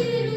you.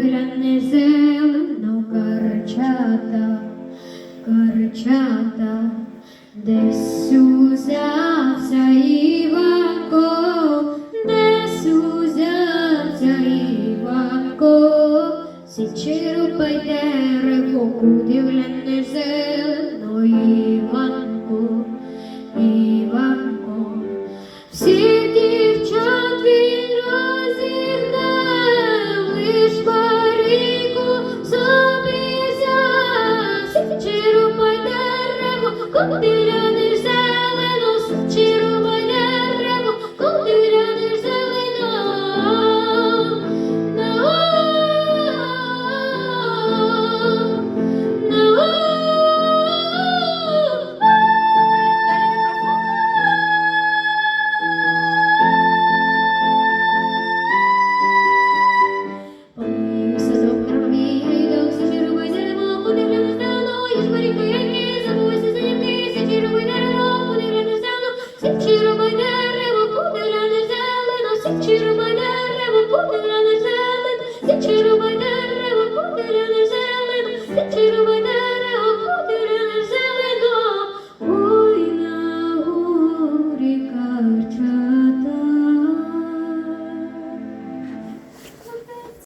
Гляне зелено карчата, карчата, десь узявся Іванко, дерево, куди глянеш зелено, Іванко, Іванко, всіх дівчат він розігнав, лиш барику собі взяв, черупай дерево, куди глянеш